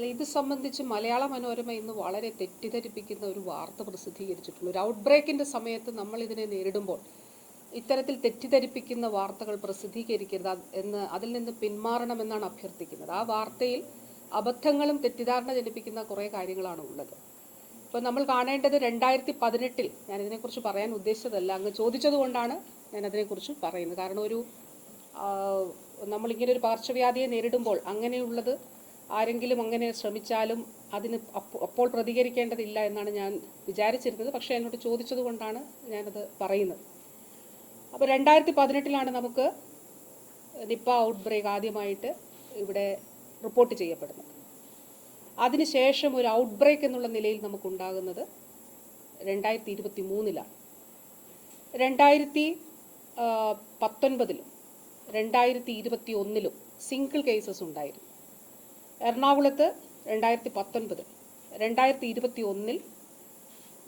അല്ല ഇത് സംബന്ധിച്ച് മലയാള മനോരമ ഇന്ന് വളരെ തെറ്റിദ്ധരിപ്പിക്കുന്ന ഒരു വാർത്ത പ്രസിദ്ധീകരിച്ചിട്ടുണ്ട് ഒരു ഔട്ട് ബ്രേക്കിന്റെ സമയത്ത് നമ്മൾ ഇതിനെ നേരിടുമ്പോൾ ഇത്തരത്തിൽ തെറ്റിദ്ധരിപ്പിക്കുന്ന വാർത്തകൾ പ്രസിദ്ധീകരിക്കരുത് എന്ന് അതിൽ നിന്ന് പിന്മാറണമെന്നാണ് അഭ്യർത്ഥിക്കുന്നത്. ആ വാർത്തയിൽ അബദ്ധങ്ങളും തെറ്റിദ്ധാരണ ജനിപ്പിക്കുന്ന കുറേ കാര്യങ്ങളാണ് ഉള്ളത്. ഇപ്പോൾ നമ്മൾ കാണേണ്ടത് രണ്ടായിരത്തി പതിനെട്ടിൽ ഞാൻ ഇതിനെക്കുറിച്ച് പറയാൻ ഉദ്ദേശിച്ചതല്ല. അങ്ങ് ചോദിച്ചതുകൊണ്ടാണ് ഞാൻ അതിനെക്കുറിച്ച് പറയുന്നത്. കാരണം ഒരു നമ്മളിങ്ങനെ ഒരു പകർച്ചവ്യാധിയെ നേരിടുമ്പോൾ അങ്ങനെയുള്ളത് ആരെങ്കിലും അങ്ങനെ ശ്രമിച്ചാലും അതിന് അപ്പോൾ പ്രതികരിക്കേണ്ടതില്ല എന്നാണ് ഞാൻ വിചാരിച്ചിരുന്നത്. പക്ഷേ എന്നോട് ചോദിച്ചത് കൊണ്ടാണ് ഞാനത് പറയുന്നത്. അപ്പോൾ രണ്ടായിരത്തി പതിനെട്ടിലാണ് നമുക്ക് നിപ്പ ഔട്ട് ബ്രേക്ക് ആദ്യമായിട്ട് ഇവിടെ റിപ്പോർട്ട് ചെയ്യപ്പെടുന്നത്. അതിനുശേഷം ഒരു ഔട്ട് ബ്രേക്ക് എന്നുള്ള നിലയിൽ നമുക്കുണ്ടാകുന്നത് രണ്ടായിരത്തി ഇരുപത്തി മൂന്നിലാണ് രണ്ടായിരത്തി പത്തൊൻപതിലും രണ്ടായിരത്തി ഇരുപത്തി ഒന്നിലും സിംഗിൾ കേസസ് ഉണ്ടായിരുന്നു. എറണാകുളത്ത് രണ്ടായിരത്തി പത്തൊൻപത് രണ്ടായിരത്തി ഇരുപത്തി ഒന്നിൽ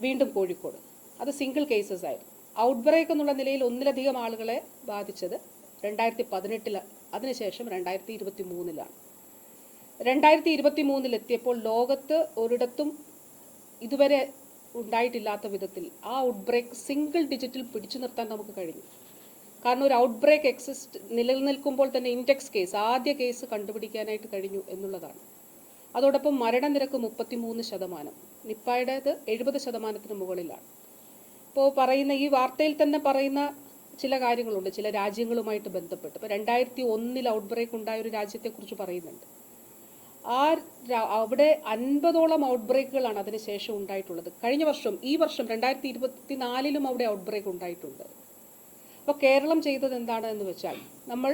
വീണ്ടും കോഴിക്കോട്. അത് സിംഗിൾ കേസസ് ആയിരുന്നു. ഔട്ട് ബ്രേക്ക് എന്നുള്ള നിലയിൽ ഒന്നിലധികം ആളുകളെ ബാധിച്ചത് രണ്ടായിരത്തി പതിനെട്ടിൽ അതിനുശേഷം രണ്ടായിരത്തി ഇരുപത്തി മൂന്നിലാണ് രണ്ടായിരത്തി ഇരുപത്തി മൂന്നിൽ എത്തിയപ്പോൾ ലോകത്ത് ഒരിടത്തും ഇതുവരെ ഉണ്ടായിട്ടില്ലാത്ത വിധത്തിൽ ആ ഔട്ട് ബ്രേക്ക് സിംഗിൾ ഡിജിറ്റിൽ പിടിച്ചു നിർത്താൻ നമുക്ക് കഴിഞ്ഞു. കാരണം ഒരു ഔട്ട് ബ്രേക്ക് എക്സിസ്റ്റ് നിലനിൽക്കുമ്പോൾ തന്നെ ഇൻഡെക്സ് കേസ് ആദ്യ കേസ് കണ്ടുപിടിക്കാനായിട്ട് കഴിഞ്ഞു എന്നുള്ളതാണ്. അതോടൊപ്പം മരണനിരക്ക് മുപ്പത്തിമൂന്ന് ശതമാനം. നിപ്പായുടേത് എഴുപത് ശതമാനത്തിന് മുകളിലാണ്. ഇപ്പോൾ പറയുന്ന ഈ വാർത്തയിൽ തന്നെ പറയുന്ന ചില കാര്യങ്ങളുണ്ട് ചില രാജ്യങ്ങളുമായിട്ട് ബന്ധപ്പെട്ട്. ഇപ്പോൾ രണ്ടായിരത്തി ഒന്നിൽ ഔട്ട് ബ്രേക്ക് ഉണ്ടായ ഒരു രാജ്യത്തെക്കുറിച്ച് പറയുന്നുണ്ട്. ആ അവിടെ അൻപതോളം ഔട്ട് ബ്രേക്കുകളാണ് അതിനുശേഷം ഉണ്ടായിട്ടുള്ളത്. കഴിഞ്ഞ വർഷം ഈ വർഷം രണ്ടായിരത്തി ഇരുപത്തി നാലിലും അവിടെ ഔട്ട് ബ്രേക്ക് ഉണ്ടായിട്ടുണ്ട്. അപ്പോൾ കേരളം ചെയ്തത് എന്താണ് എന്ന് വെച്ചാൽ നമ്മൾ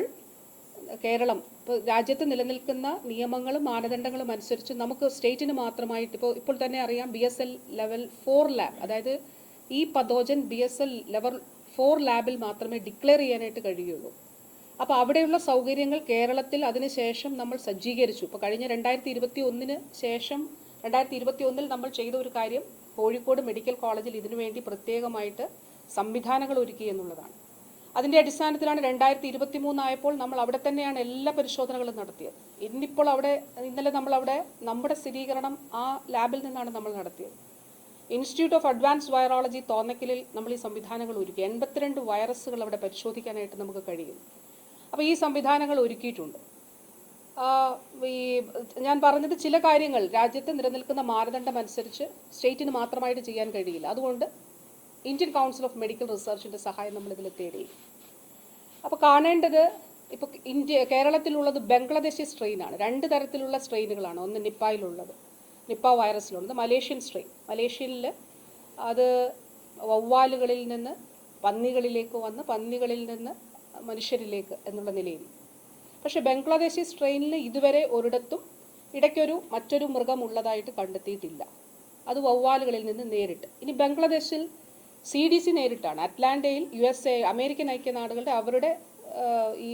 കേരളം ഇപ്പോൾ രാജ്യത്ത് നിലനിൽക്കുന്ന നിയമങ്ങളും മാനദണ്ഡങ്ങളും അനുസരിച്ച് നമുക്ക് സ്റ്റേറ്റിന് മാത്രമായിട്ട് ഇപ്പോൾ ഇപ്പോൾ തന്നെ അറിയാം B S L level four lab അതായത് ഈ pathogen B S L level four ലാബിൽ മാത്രമേ ഡിക്ലെയർ ചെയ്യാനായിട്ട് കഴിയുള്ളൂ. അപ്പോൾ അവിടെയുള്ള സൗകര്യങ്ങൾ കേരളത്തിൽ അതിനുശേഷം നമ്മൾ സജ്ജീകരിച്ചു. ഇപ്പോൾ കഴിഞ്ഞ രണ്ടായിരത്തി ഇരുപത്തി ഒന്നിന് ശേഷം രണ്ടായിരത്തി ഇരുപത്തി ഒന്നിൽ നമ്മൾ ചെയ്ത ഒരു കാര്യം കോഴിക്കോട് മെഡിക്കൽ കോളേജിൽ ഇതിനുവേണ്ടി പ്രത്യേകമായിട്ട് സംവിധാനങ്ങൾ ഒരുക്കി എന്നുള്ളതാണ്. അതിന്റെ അടിസ്ഥാനത്തിലാണ് രണ്ടായിരത്തി ഇരുപത്തി മൂന്നായപ്പോൾ നമ്മൾ അവിടെ തന്നെയാണ് എല്ലാ പരിശോധനകളും നടത്തിയത്. ഇന്നിപ്പോൾ അവിടെ ഇന്നലെ നമ്മൾ അവിടെ നമ്മുടെ സ്ഥിരീകരണം ആ ലാബിൽ നിന്നാണ് നമ്മൾ നടത്തിയത്. ഇൻസ്റ്റിറ്റ്യൂട്ട് ഓഫ് അഡ്വാൻസ് വൈറോളജി തോന്നക്കലിൽ നമ്മൾ ഈ സംവിധാനങ്ങൾ ഒരുക്കി. എൺപത്തിരണ്ട് വൈറസുകൾ അവിടെ പരിശോധിക്കാനായിട്ട് നമുക്ക് കഴിയും അപ്പോൾ ഈ സംവിധാനങ്ങൾ ഒരുക്കിയിട്ടുണ്ട്. ഈ ഞാൻ പറഞ്ഞത് ചില കാര്യങ്ങൾ രാജ്യത്ത് നിലനിൽക്കുന്ന മാനദണ്ഡം അനുസരിച്ച് സ്റ്റേറ്റിന് മാത്രമായിട്ട് ചെയ്യാൻ കഴിയില്ല. അതുകൊണ്ട് ഇന്ത്യൻ കൗൺസിൽ ഓഫ് മെഡിക്കൽ റിസർച്ചിന്റെ സഹായം നമ്മൾ ഇതിൽ തേടി അപ്പോൾ കാണേണ്ടത് ഇപ്പോൾ ഇന്ത്യ കേരളത്തിലുള്ളത് ബംഗ്ലാദേശി സ്ട്രെയിനാണ്. രണ്ട് തരത്തിലുള്ള സ്ട്രെയിനുകളാണ്. ഒന്ന് നിപ്പായിലുള്ളത് നിപ്പ വൈറസിലുള്ളത് മലേഷ്യൻ സ്ട്രെയിൻ. മലേഷ്യയിൽ അത് വവ്വാലുകളിൽ നിന്ന് പന്നികളിലേക്ക് വന്ന് പന്നികളിൽ നിന്ന് മനുഷ്യരിലേക്ക് എന്നുള്ള നിലയിൽ. പക്ഷേ ബംഗ്ലാദേശി സ്ട്രെയിനിൽ ഇതുവരെ ഒരിടത്തും ഇടയ്ക്കൊരു മറ്റൊരു മൃഗം ഉള്ളതായിട്ട് കണ്ടെത്തിയിട്ടില്ല. അത് വവ്വാലുകളിൽ നിന്ന് നേരിട്ട്. ഇനി ബംഗ്ലാദേശിൽ സി ഡി സി നേരിട്ടാണ്. അറ്റ്ലാന്റയിൽ യു എസ് എ അമേരിക്കൻ ഐക്യനാടുകളുടെ അവരുടെ ഈ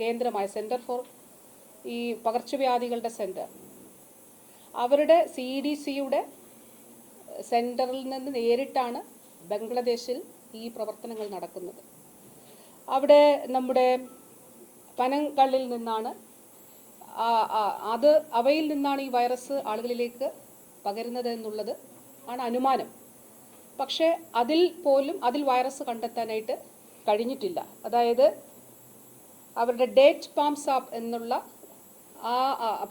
കേന്ദ്രമായ സെന്റർ ഫോർ ഈ പകർച്ചവ്യാധികളുടെ സെന്റർ അവരുടെ സി ഡി സിയുടെ സെന്ററിൽ നിന്ന് നേരിട്ടാണ് ബംഗ്ലാദേശിൽ ഈ പ്രവർത്തനങ്ങൾ നടക്കുന്നത്. അവിടെ നമ്മുടെ പനങ്കള്ളിൽ നിന്നാണ് അത് അവയിൽ നിന്നാണ് ഈ വൈറസ് ആളുകളിലേക്ക് പകരുന്നത് എന്നുള്ളത് ആണ് അനുമാനം. പക്ഷേ അതിൽ പോലും അതിൽ വൈറസ് കണ്ടെത്താനായിട്ട് കഴിഞ്ഞിട്ടില്ല. അതായത് അവരുടെ ഡേറ്റ് പാംസ് ആപ്പ് എന്നുള്ള ആ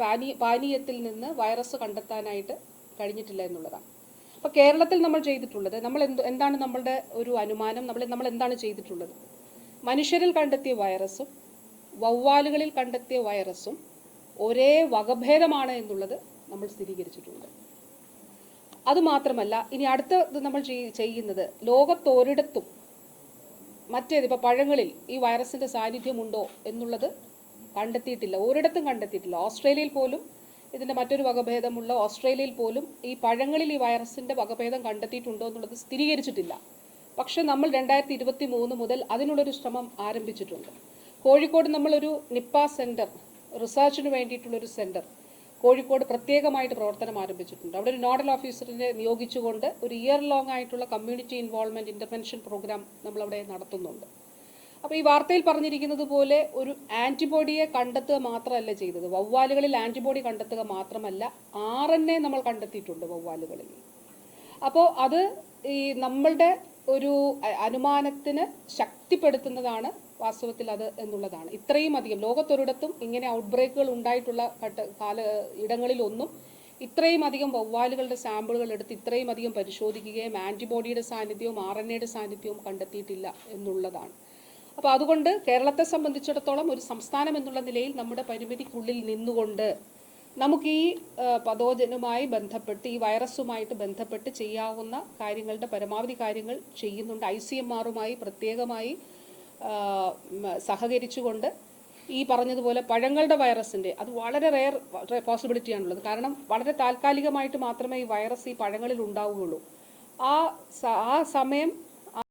പാനീ പാനീയത്തിൽ നിന്ന് വൈറസ് കണ്ടെത്താനായിട്ട് കഴിഞ്ഞിട്ടില്ല എന്നുള്ളതാണ്. അപ്പോൾ കേരളത്തിൽ നമ്മൾ ചെയ്തിട്ടുള്ളത് നമ്മൾ എന്ത് എന്താണ് നമ്മളുടെ ഒരു അനുമാനം? നമ്മൾ നമ്മൾ എന്താണ് ചെയ്തിട്ടുള്ളത്? മനുഷ്യരിൽ കണ്ടെത്തിയ വൈറസും വവ്വാലുകളിൽ കണ്ടെത്തിയ വൈറസും ഒരേ വകഭേദമാണ് എന്നുള്ളത് നമ്മൾ സ്ഥിരീകരിച്ചിട്ടുണ്ട്. അതുമാത്രമല്ല ഇനി അടുത്തത് നമ്മൾ ചെയ്യുന്നത് ലോകത്തൊരിടത്തും മറ്റേത് ഇപ്പോൾ പഴങ്ങളിൽ ഈ വൈറസിന്റെ സാന്നിധ്യമുണ്ടോ എന്നുള്ളത് കണ്ടെത്തിയിട്ടില്ല. ഒരിടത്തും കണ്ടെത്തിയിട്ടില്ല. ഓസ്ട്രേലിയയിൽ പോലും ഇതിന്റെ മറ്റൊരു വകഭേദമുള്ള ഓസ്ട്രേലിയയിൽ പോലും ഈ പഴങ്ങളിൽ ഈ വൈറസിന്റെ വകഭേദം കണ്ടെത്തിയിട്ടുണ്ടോ എന്നുള്ളത് സ്ഥിരീകരിച്ചിട്ടില്ല. പക്ഷെ നമ്മൾ രണ്ടായിരത്തി ഇരുപത്തി മൂന്ന് മുതൽ അതിനുള്ളൊരു ശ്രമം ആരംഭിച്ചിട്ടുണ്ട്. കോഴിക്കോട് നമ്മളൊരു നിപ്പ സെന്റർ റിസർച്ചിന് വേണ്ടിയിട്ടുള്ളൊരു സെന്റർ കോഴിക്കോട് പ്രത്യേകമായിട്ട് പ്രവർത്തനം ആരംഭിച്ചിട്ടുണ്ട്. അവിടെ ഒരു നോഡൽ ഓഫീസറിനെ നിയോഗിച്ചുകൊണ്ട് ഒരു ഇയർ ലോങ് ആയിട്ടുള്ള കമ്മ്യൂണിറ്റി ഇൻവോൾവ്മെന്റ് ഇന്റർവെൻഷൻ പ്രോഗ്രാം നമ്മളവിടെ നടത്തുന്നുണ്ട്. അപ്പോൾ ഈ വാർത്തയിൽ പറഞ്ഞിരിക്കുന്നത് പോലെ ഒരു ആന്റിബോഡിയെ കണ്ടെത്തുക മാത്രമല്ല ചെയ്തത്. വവ്വാലുകളിൽ ആന്റിബോഡി കണ്ടെത്തുക മാത്രമല്ല ആർ എൻ എ നമ്മൾ കണ്ടെത്തിയിട്ടുണ്ട് വവ്വാലുകളിൽ. അപ്പോൾ അത് ഈ നമ്മളുടെ ഒരു അനുമാനത്തിന് ശക്തിപ്പെടുത്തുന്നതാണ് വാസ്തവത്തിൽ അത് എന്നുള്ളതാണ്. ഇത്രയും അധികം ലോകത്തൊരിടത്തും ഇങ്ങനെ ഔട്ട്ബ്രേക്കുകൾ ഉണ്ടായിട്ടുള്ള ഘട്ട കാല ഇടങ്ങളിലൊന്നും ഇത്രയും അധികം വവ്വാലുകളുടെ സാമ്പിളുകൾ എടുത്ത് ഇത്രയും അധികം പരിശോധിക്കുകയും ആന്റിബോഡിയുടെ സാന്നിധ്യവും ആർ എൻ എയുടെ സാന്നിധ്യവും കണ്ടെത്തിയിട്ടില്ല എന്നുള്ളതാണ്. അപ്പോൾ അതുകൊണ്ട് കേരളത്തെ സംബന്ധിച്ചിടത്തോളം ഒരു സംസ്ഥാനം എന്നുള്ള നിലയിൽ നമ്മുടെ പരിമിതിക്കുള്ളിൽ നിന്നുകൊണ്ട് നമുക്ക് ഈ പതോജനുമായി ബന്ധപ്പെട്ട് ഈ വൈറസുമായിട്ട് ബന്ധപ്പെട്ട് ചെയ്യാവുന്ന കാര്യങ്ങളുടെ പരമാവധി കാര്യങ്ങൾ ചെയ്യുന്നുണ്ട്. ഐ സി എം ആറുമായി പ്രത്യേകമായി സഹകരിച്ചുകൊണ്ട് ഈ പറഞ്ഞതുപോലെ പഴങ്ങളുടെ വൈറസിന്റെ അത് വളരെ റെയർ പോസിബിലിറ്റിയാണുള്ളത്. കാരണം വളരെ താൽക്കാലികമായിട്ട് മാത്രമേ ഈ വൈറസ് ഈ പഴങ്ങളിൽ ഉണ്ടാവുകയുള്ളൂ. ആ ആ സമയം